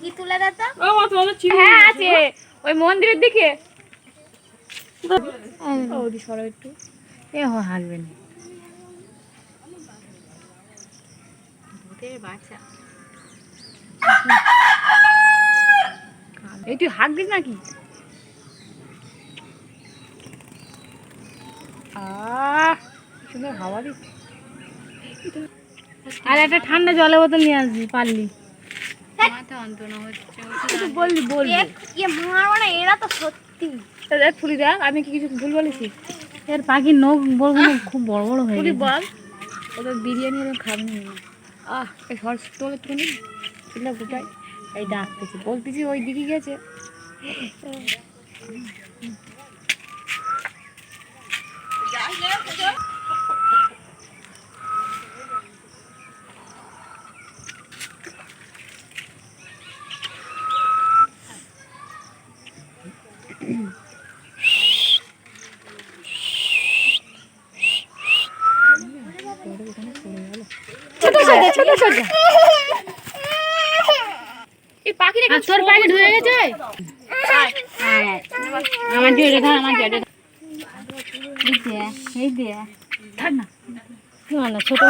টিকি তুলে দে তো। ও মা তোমাদের চিনি হ্যাঁ আছে। ওই মন্দিরের দিকে। ওদি সরো একটু। এ হ না। বাচ্চা। এই তুই হাত নাকি? আহ সুন্দর হাওয়া দিচ্ছে। আর একটা ঠান্ডা জলের বোতল নিয়ে আসবি পারলি। হচ্ছে বললি বললি বলবি। ইয়ে মারবো না এরা তো সত্যি। দেখ ফুলি দেখ আমি কি কিছু ভুল বলেছি? এর পাখির নখ বড়গুলো খুব বড় বড় হয়ে গেছে। বল। ওদের বিরিয়ানি এরকম খাবি আহ এই হর্স তোলে গোটাই। এই ডাকতেছি। বলতেছি ওই দিকে গেছে। ছোট সোজা ছোট সোজা। এই পাখিটা কি তোর পাখি ঢুকে গেছে? আমার জোরে ধর আমার জোরে এই দে এই দে। থাক না। কি মানে ছোট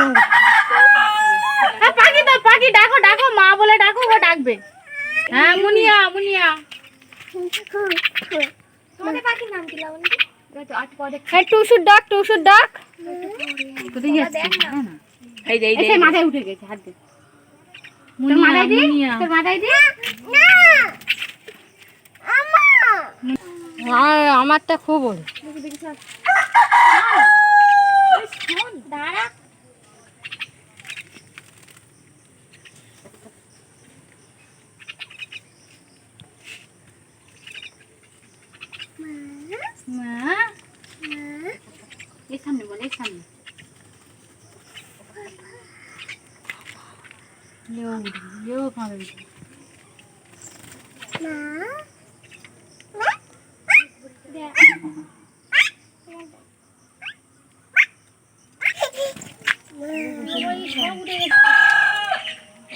পাখি তো পাখি ডাকো ডাকো মা বলে ডাকো ও ডাকবে। হ্যাঁ মুনিয়া মুনিয়া। তোমাদের পাখির নাম কি লাবণী হ্যাঁ টুসুর ডাক টুসুর ডাক। কোথায় যাচ্ছে? এই যে এই মাথায় উঠে গেছে হাত দে। মাথায় দি? তোর মাথায় দি? হ্যাঁ আমারটা খুব ওর দাঁড়া। সামনে বল সামনে লেও লেও কাঁদে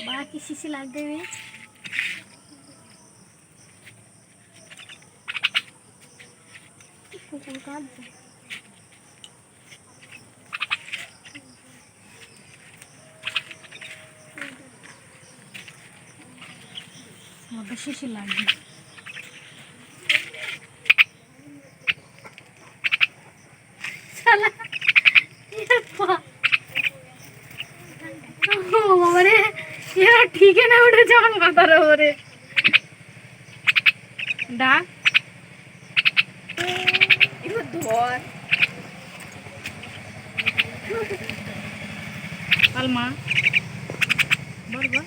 বাকি শিশি লাগবে। কুকুর কাঁদছে। আমাকে শিশি লাগবে। ঠিকই না উঠেছে আমার মাথার উপরে। ডাক এবার ধর বল মা বল বল।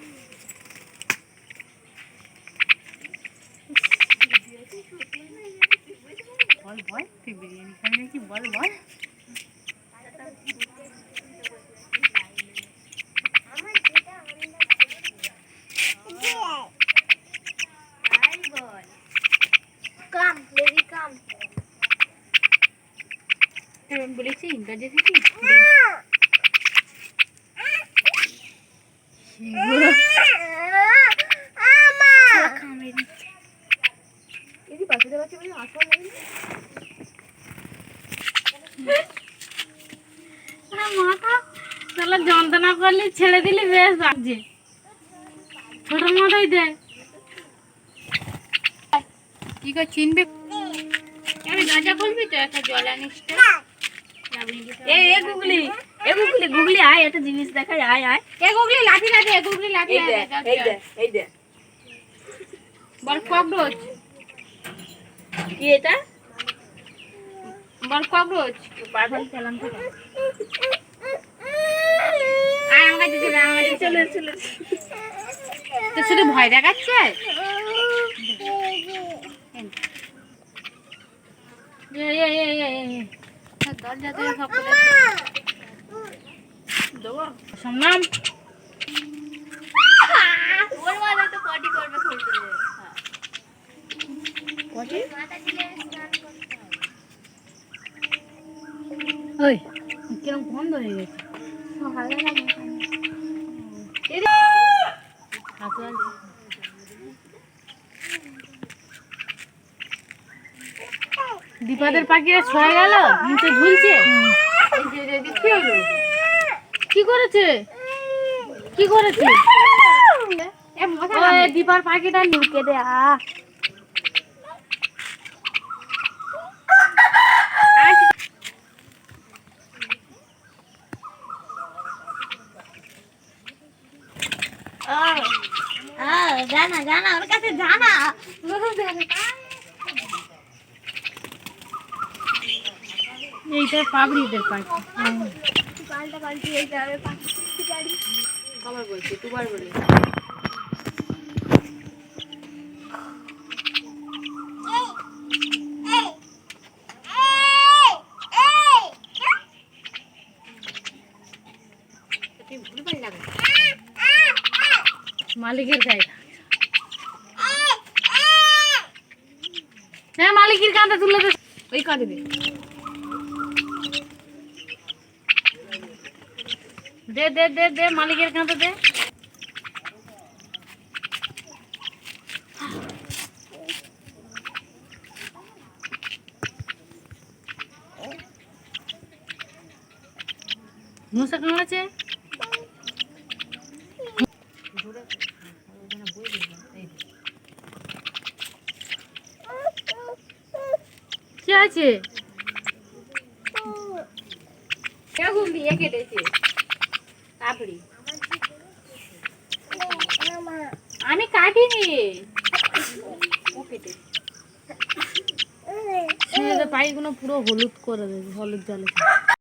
বল বল তুই বিরিয়ানি খাবি নাকি বল বল কাম লেডি কাম এরকম বলেছি ইংরাজি থেকে এই বাচ্চাদের বাচ্চা বলে আসল নেই মাথা তাহলে যন্ত্রণা করলে ছেড়ে দিলে বেশ লাগছে ছোট মাথায় দে। কি করে চিনবে? আমি রাজা বলবি তো একটা জল আনিস তো? এ এ গুগলি এ গুগলি গুগলি আয় একটা জিনিস দেখাই আয় আয়। এ গুগলি লাঠি না দে গুগলি লাঠি এই দে দে, এই দে এই দে। বল ককরোচ কি এটা? বল ককরোচ পাগল খেলাম তো চলে চলে শুধু ভয় দেখাচ্ছে? ওর মাথায় তো পটি করবে স্নান করতে হবে। ওই কিরম বন্ধ হয়ে গেছে। হাতে আছে। দীপাদের পাখিরা ছয় গেল? নিচে ঝুলছে? কি হলো কি করেছে? কি করেছে? দীপার পাখিটা নিচে দেয়া আ। জানা জানা ওর কাছে জানা এইটা পাবড়িদের পাখি পাল্টা পাল্টি যেতে হবে পাখি গাড়ি আবার বলছি দুবার বলে মালিকের গায়ে। হ্যাঁ মালিকের কাঁধে তুলে দে। ওই কাঁধে দে। দে দে দে দে, মালিকের কাঁধে দে। মশা কামড়াচ্ছে কি আছে? কেমন দিয়ে কেটেছে আমি কাটিনি। ও কেটে ছেলেদের পুরো হলুদ করে দেবে হলুদ জলে